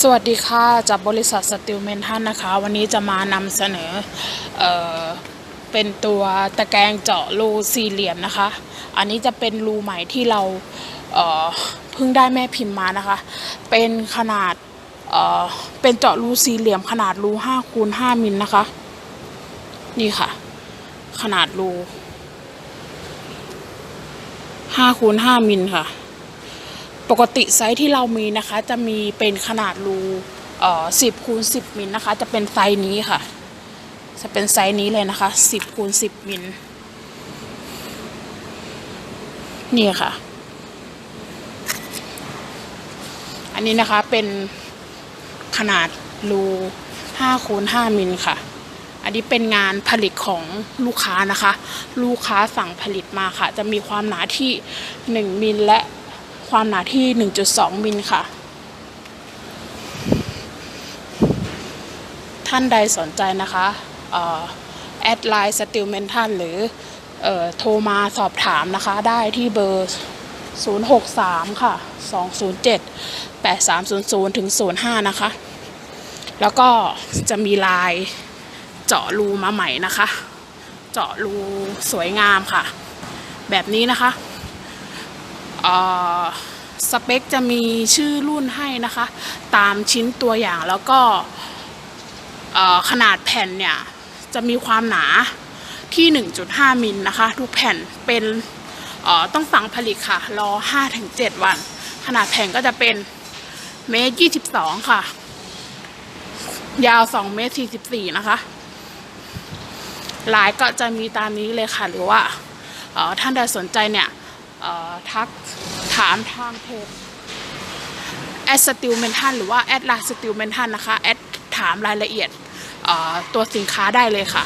สวัสดีค่ะ จากบริษัทสติลเมนทันนะคะ วันนี้จะมานำเสนอเออเป็นตัวตะแกรงเจาะรูสี่เหลี่ยมนะคะ อันนี้จะเป็นรูใหม่ที่เราเอ่อเพิ่งได้แม่พิมพ์มานะคะ เป็นขนาดเอ่อเป็นเจาะรูสี่เหลี่ยมขนาดรู5คูณ5มิลนะคะ นี่ค่ะ ขนาดรู5คูณ5มิลค่ะ ปกติไซส์ที่เรามีนะคะ จะมีเป็นขนาดรูเอ่อสิบคูณสิบมิลนะคะ จะเป็นไซส์นี้ค่ะ จะเป็นไซส์นี้เลยนะคะสิบคูณสิบมิลนี่ค่ะ อันนี้นะคะเป็นขนาดรูห้าคูณห้ามิลค่ะ อันนี้เป็นงานผลิตของลูกค้านะคะ ลูกค้าสั่งผลิตมาค่ะ จะมีความหนาที่1มิลและ ความหนาที่ 1.2 มิลค่ะ ท่านใดสนใจนะคะแอดไลน์สติลเมนทันหรือเออโทรมาสอบถามนะคะ ได้ที่เบอร์ 063 ค่ะ 207 8300 ถึง 05 นะคะ แล้วก็จะมีลายเจาะรูมาใหม่นะคะ เจาะรูสวยงามค่ะ แบบนี้นะคะ สเปคจะมีชื่อรุ่นให้นะคะ ตามชิ้นตัวอย่างแล้วก็ขนาดแผ่นเนี่ย จะมีความหนาที่ 1.5 มิลนะคะ ทุกแผ่นเป็นต้องสั่งผลิตค่ะ รอ 5-7 วัน ขนาดแผ่นก็จะเป็นเมตร 22 ค่ะ ยาว 2 เมตร 44 นะคะ ลายก็จะมีตามนี้เลยค่ะ หรือว่าท่านใดสนใจเนี่ย ทักถามทางเพจแอดสติลเมนทันหรือว่าแอดไลน์สติลเมนทันนะคะแอดถามรายละเอียดตัวสินค้าได้เลยค่ะ